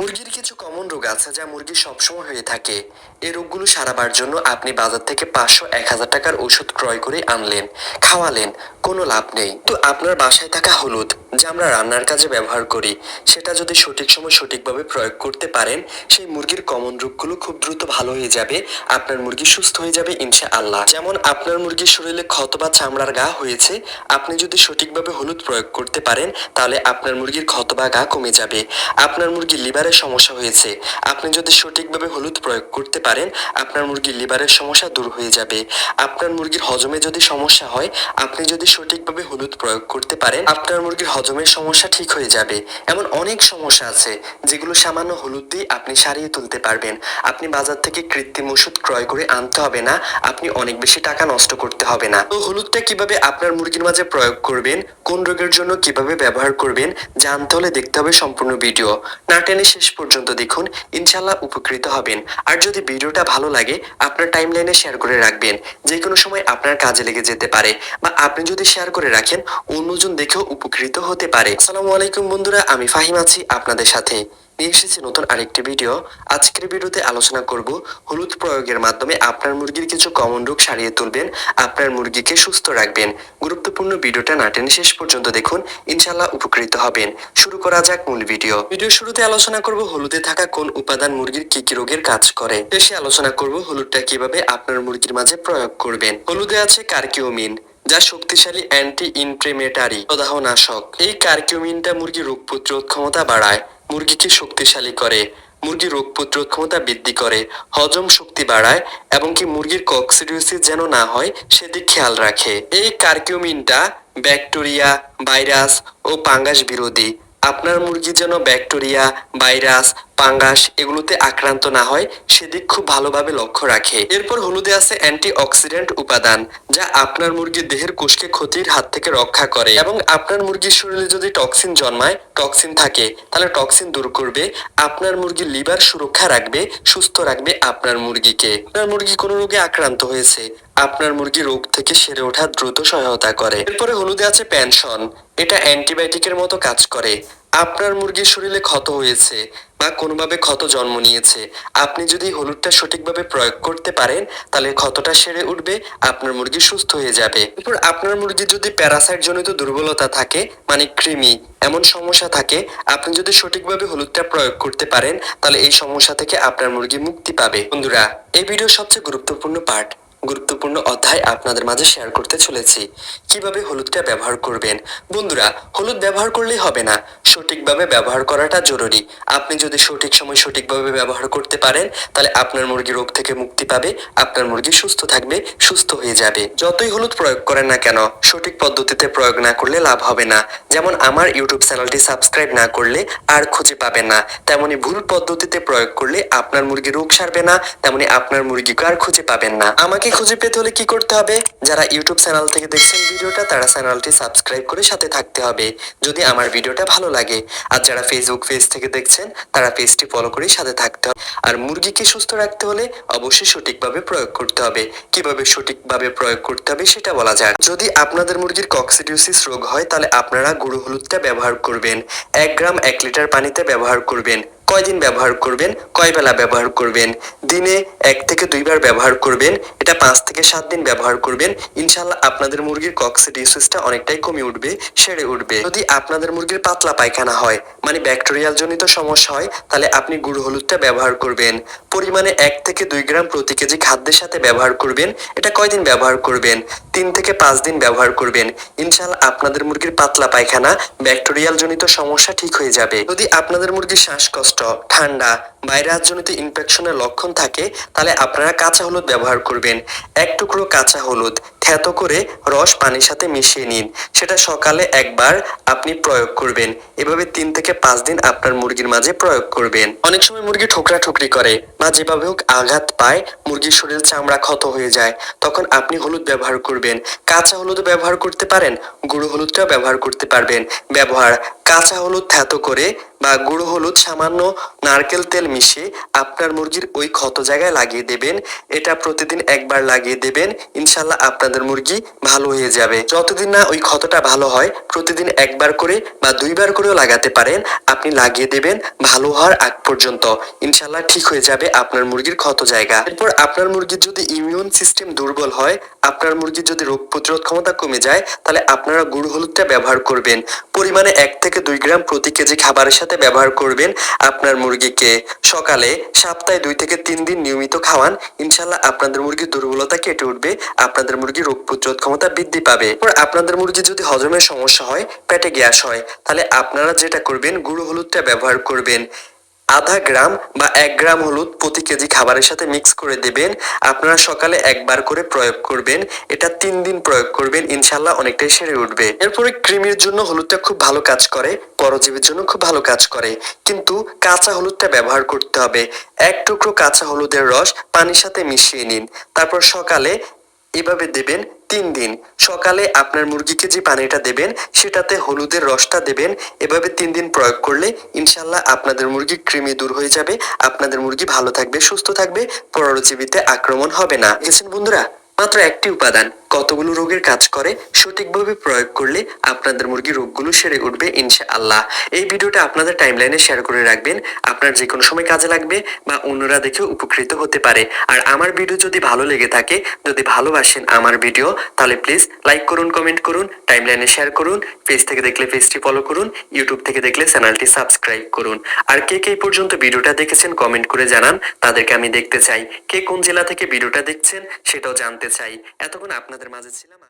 মুরগির কিছু কমন রোগ আছে যা মুরগির সবসময় হয়ে থাকে। এই রোগগুলো সারাবার জন্য আপনি বাজার থেকে পাঁচশো এক হাজার টাকার ওষুধ ক্রয় করে আনলেন, খাওয়ালেন, কোনো লাভ নেই। তো আপনার বাসায় থাকা হলুদ, যা আমরা রান্নার কাজে ব্যবহার করি, সেটা যদি সঠিক সময় সঠিকভাবে প্রয়োগ করতে পারেন, সেই মুরগির কমন রোগগুলো খুব দ্রুত ভালো হয়ে যাবে, আপনার মুরগি সুস্থ হয়ে যাবে ইনশা আল্লাহ যেমন আপনার মুরগির শরীরে ক্ষত বা চামড়ার গা হয়েছে, আপনি যদি সঠিকভাবে হলুদ প্রয়োগ করতে পারেন, তাহলে আপনার মুরগির ক্ষত বা গা কমে যাবে। আপনার মুরগির লিভারের সমস্যা হয়েছে। আপনি যদি সঠিকভাবে হলুদ প্রয়োগ করতে পারেন, আপনার মুরগির লিভারের সমস্যা দূর হয়ে যাবে। আপনার মুরগির হজমে যদি সমস্যা হয়, আপনি যদি সঠিকভাবে হলুদ প্রয়োগ করতে পারেন, আপনার মুরগির হজমের সমস্যা ঠিক হয়ে যাবে। এমন অনেক সমস্যা আছে, যেগুলো সামান্য হলুদ দিয়ে আপনি সারিয়ে তুলতে পারবেন। আপনি বাজার থেকে কৃত্রিম ওষুধ ক্রয় করে আনতে হবে না, আপনি অনেক বেশি টাকা নষ্ট করতে হবে না। তো হলুদটা কীভাবে আপনার মুরগির মাঝে প্রয়োগ করবেন, কোন রোগের জন্য কীভাবে ব্যবহার করবেন, জানতে হলে দেখতে হবে সম্পূর্ণ ভিডিও। না টেনে শেষ পর্যন্ত দেখুন ইনশাল্লাহ উপকৃত হবেন। আর যদি ভিডিওটা ভালো লাগে, আপনার টাইমলাইনে শেয়ার করে রাখবেন। যে কোনো সময় আপনার কাজে লেগে যেতে পারে। বা আপনি যদি শেয়ার করে রাখেন, অন্যজন দেখেও উপকৃত হতে পারে। আসসালামু আলাইকুম বন্ধুরা, আমি ফাহিম আছি আপনাদের সাথে। নিয়ে এসেছি নতুন আরেকটি ভিডিও। আজকের ভিডিওতে আলোচনা করব হলুদ প্রয়োগের মাধ্যমে আপনার মুরগির কিছু কমন রোগ সারিয়ে তুলবেন, আপনার মুরগিকে সুস্থ রাখবেন। গুরুত্বপূর্ণ ভিডিওটা না টেনে শেষ পর্যন্ত দেখুন ইনশাল্লাহ উপকৃত হবেন। শুরু করা যাক মূল ভিডিও। ভিডিও শুরুতে আলোচনা করব হলুদে থাকা কোন উপাদান মুরগির কি কি রোগের কাজ করে। শেষে আলোচনা করব হলুদটা কীভাবে আপনার মুরগির মাঝে প্রয়োগ করবেন। হলুদে আছে কার্কিউমিন যা শক্তিশালী অ্যান্টি ইনফ্লেমেটারি প্রদাহনাশক। এই কার্কিউমিনটা মুরগির রোগ প্রতিরোধ ক্ষমতা বাড়ায়। মুরগিকে শক্তিশালী করে, মুরগির রোগ প্রতিরোধ ক্ষমতা বৃদ্ধি করে, হজম শক্তি বাড়ায় এবং কি মুরগির কক্সিডিওসিস যেন না হয়, সেদিক খেয়াল রাখে। এই কার্কিউমিনটা ব্যাকটেরিয়া, ভাইরাস ও পাঙ্গাস বিরোধী। আপনার মুরগি যেন ব্যাকটেরিয়া, ভাইরাস পাঙ্গাস এগুলোতে আক্রান্ত না হয়, সেদিক খুব ভালোভাবে লক্ষ্য রাখে। এরপর হলুদে আছে অ্যান্টি অক্সিডেন্ট উপাদান, যা আপনার মুরগির দেহের কোষকে ক্ষতির হাত থেকে রক্ষা করে এবং আপনার মুরগির শরীরে যদি টক্সিন জন্মায়, টক্সিন থাকে, তাহলে টক্সিন দূর করবে, আপনার মুরগির লিভার সুরক্ষা রাখবে, সুস্থ রাখবে আপনার মুরগিকে। আপনার মুরগি কোনো রোগে আক্রান্ত হয়েছে, আপনার মুরগি রোগ থেকে সেরে ওঠা দ্রুত সহায়তা করে। এরপরে হলুদে আছে পেনশন এটা অ্যান্টিবায়োটিকের মতো কাজ করে। আপনার মুরগির শরীরে ক্ষত হয়েছে বা কোনোভাবে ক্ষত জন্ম নিয়েছে, আপনি যদি হলুদটা সঠিকভাবে প্রয়োগ করতে পারেন, তাহলে ক্ষতটা সেরে উঠবে, আপনার মুরগি সুস্থ হয়ে যাবে। এরপর আপনার মুরগির যদি প্যারাসাইট জনিত দুর্বলতা থাকে মানে কৃমি, এমন সমস্যা থাকে, আপনি যদি সঠিকভাবে হলুদটা প্রয়োগ করতে পারেন, তাহলে এই সমস্যা থেকে আপনার মুরগি মুক্তি পাবে। বন্ধুরা, এই ভিডিও সবচেয়ে গুরুত্বপূর্ণ পার্ট গুরুত্বপূর্ণ অধ্যায় আপনাদের মাঝে শেয়ার করতে চলেছি। কীভাবে হলুদটা ব্যবহার করবেন? বন্ধুরা, হলুদ ব্যবহার করলেই হবে না। সঠিকভাবে ব্যবহার করাটা জরুরি। আপনি যদি সঠিক সময় সঠিকভাবে ব্যবহার করতে পারেন, তাহলে আপনার মুরগি রোগ থেকে মুক্তি পাবে, আপনার মুরগি সুস্থ থাকবে, সুস্থ হয়ে যাবে। যতই হলুদ প্রয়োগ করেন না কেন, সঠিক পদ্ধতিতে প্রয়োগ না করলে লাভ হবে না। যেমন আমার ইউটিউব চ্যানেলটি সাবস্ক্রাইব না করলে আর খুঁজে পাবেন না। তেমনি ভুল পদ্ধতিতে প্রয়োগ করলে আপনার মুরগি রোগ সারবে না, তেমনি আপনার মুরগিকে আর খুঁজে পাবেন না। আমাকে খুঁজে পেতে হলে কি করতে হবে? যারা ইউটিউব চ্যানেল থেকে দেখছেন ভিডিওটা, তারা চ্যানেলটি সাবস্ক্রাইব করে সাথে থাকতে হবে, যদি আমার ভিডিওটা ভালো লাগে। আর যারা ফেসবুক পেজ থেকে দেখছেন, তারা পেজটি ফলো করে সাথে থাকতে হবে। আর মুরগিকে সুস্থ রাখতে হলে অবশ্যই সঠিকভাবে প্রয়োগ করতে হবে। কীভাবে সঠিকভাবে প্রয়োগ করতে হবে সেটা বলা যায় যদি আপনাদের মুরগির কক্সিডিওসিস রোগ হয়, তাহলে আপনারা গুঁড়ো হলুদটা ব্যবহার করবেন। এক গ্রাম এক লিটার পানিতে ব্যবহার করবেন। কয়দিন ব্যবহার করবেন? কয় বেলা ব্যবহার করবেন? দিনে এক থেকে দুইবার ব্যবহার করবেন। এটা পাঁচ থেকে সাত দিন ব্যবহার করবেন। ইনশাল্লাহ আপনাদের মুরগির কক্সিডিওসিসটা অনেকটাই কমে উঠবে, সেরে উঠবে। যদি আপনাদের মুরগির পাতলা পায়খানা হয় মানে ব্যাকটেরিয়াল জনিত সমস্যা হয়, তাহলে আপনি গুঁড়ো হলুদটা ব্যবহার করবেন। পরিমাণে এক থেকে দুই গ্রাম প্রতি কেজি খাদ্যের সাথে ব্যবহার করবেন। এটা কয়দিন ব্যবহার করবেন? তিন থেকে পাঁচ দিন ব্যবহার করবেন। ইনশাল্লাহ আপনাদের মুরগির পাতলা পায়খানা ব্যাকটেরিয়াল জনিত সমস্যা ঠিক হয়ে যাবে। যদি আপনাদের মুরগির শ্বাসকষ্ট ঠান্ডা ভাইরাস জনিত ইনফেকশনের লক্ষণ থাকে, তাহলে আপনারা কাঁচা হলুদ ব্যবহার করবেন। এক টুকরো কাঁচা হলুদ থেতো করে রস পানির সাথে মিশিয়ে নিন। সেটা সকালে একবার আপনি প্রয়োগ করবেন। এভাবে তিন থেকে পাঁচ দিন আপনার মুরগির মাঝে প্রয়োগ করবেন। অনেক সময় মুরগি ঠোকরা ঠুকরি করে বা যেভাবে হোক আঘাত পায়, মুরগির শরীর চামড়া ক্ষত হয়ে যায়। তখন আপনি হলুদ ব্যবহার করবেন। কাঁচা হলুদ ব্যবহার করতে পারেন, গুঁড়ো হলুদটাও ব্যবহার করতে পারবেন। ব্যবহার, কাঁচা হলুদ থেতো করে বা গুঁড়ো হলুদ সামান্য নারকেল তেল মিশিয়ে আপনার মুরগির ওই ক্ষত জায়গায় লাগিয়ে দেবেন। এটা প্রতিদিন একবার লাগিয়ে দেবেন। ইনশাল্লাহ আপনাদের আপনাদের মুরগি ভালো হয়ে যাবে। যতদিন না ওই ক্ষতটা ভালো হয়, প্রতিদিন একবার করে বা দুইবার করেও লাগাতে পারেন। আপনি লাগিয়ে দেবেন ভালো হওয়ার আগ পর্যন্ত। ইনশাল্লাহ ঠিক হয়ে যাবে আপনার মুরগির ক্ষত জায়গা। এরপর আপনার মুরগির যদি ইমিউন সিস্টেম দুর্বল হয়, আপনার মুরগির যদি রোগ প্রতিরোধ ক্ষমতা কমে যায়, তাহলে আপনারা গুড় হলুদটা ব্যবহার করবেন। পরিমাণে এক থেকে দুই গ্রাম প্রতি কেজি খাবারের সাথে ব্যবহার করবেন আপনার মুরগিকে। সকালে সপ্তাহে দুই থেকে তিন দিন নিয়মিত খাওয়ান। ইনশাল্লাহ আপনাদের মুরগির দুর্বলতা কেটে উঠবে, আপনাদের মুরগির রোগ প্রতিরোধ ক্ষমতা বৃদ্ধি পাবে। আপনাদের মুরগি যদি হজমের সমস্যা হয়, পেটে গ্যাস হয়, তাহলে আপনারা যেটা করবেন, গুঁড়ো হলুদটা ব্যবহার করবেন। আধা গ্রাম বা এক গ্রাম হলুদ প্রতি কেজি খাবারের সাথে মিক্স করে দেবেন। আপনারা সকালে একবার করে প্রয়োগ করবেন। এটা তিন দিন প্রয়োগ করবেন। ইনশাল্লাহ অনেকটাই সেরে উঠবে। এরপরে কৃমির জন্য হলুদটা খুব ভালো কাজ করে। পরজীবীর জন্য খুব ভালো কাজ করে। কিন্তু কাঁচা হলুদটা ব্যবহার করতে হবে। এক টুকরো কাঁচা হলুদের রস পানির সাথে মিশিয়ে নিন। তারপর সকালে এভাবে দেবেন তিন দিন। সকালে আপনার মুরগিকে যে পানিটা দেবেন, সেটাতে হলুদের রসটা দেবেন। এভাবে তিন দিন প্রয়োগ করলে ইনশাল্লাহ আপনাদের মুরগি কৃমি দূর হয়ে যাবে, আপনাদের মুরগি ভালো থাকবে, সুস্থ থাকবে, পরজীবীতে আক্রমণ হবে না। গেছেন বন্ধুরা, মাত্র একটি উপাদান। কতগুলো রোগের কাজ করে, সঠিকভাবে প্রয়োগ করলে আপনাদের মুরগি রোগগুলো সেরে উঠবে ইনশা আল্লাহ এই ভিডিওটা আপনাদের টাইমলাইনে শেয়ার করে রাখবেন। আপনার যে কোনো সময় কাজে লাগবে বা অন্যরা দেখে উপকৃত হতে পারে। আর আমার ভিডিও যদি ভালো লেগে থাকে, যদি ভালোবাসেন আমার ভিডিও তাহলে প্লিজ লাইক করুন কমেন্ট করুন টাইমলাইনে শেয়ার করুন পেজ থেকে দেখলে পেজটি ফলো করুন ইউটিউব থেকে দেখলে চ্যানেলটি সাবস্ক্রাইব করুন। আর কে কে পর্যন্ত ভিডিওটা দেখেছেন কমেন্ট করে জানান। তাদেরকে আমি দেখতে চাই। কে কোন জেলা থেকে ভিডিওটা দেখছেন, সেটাও জানতে চাই। এতক্ষণ আপনাদের মাঝে ছিলাম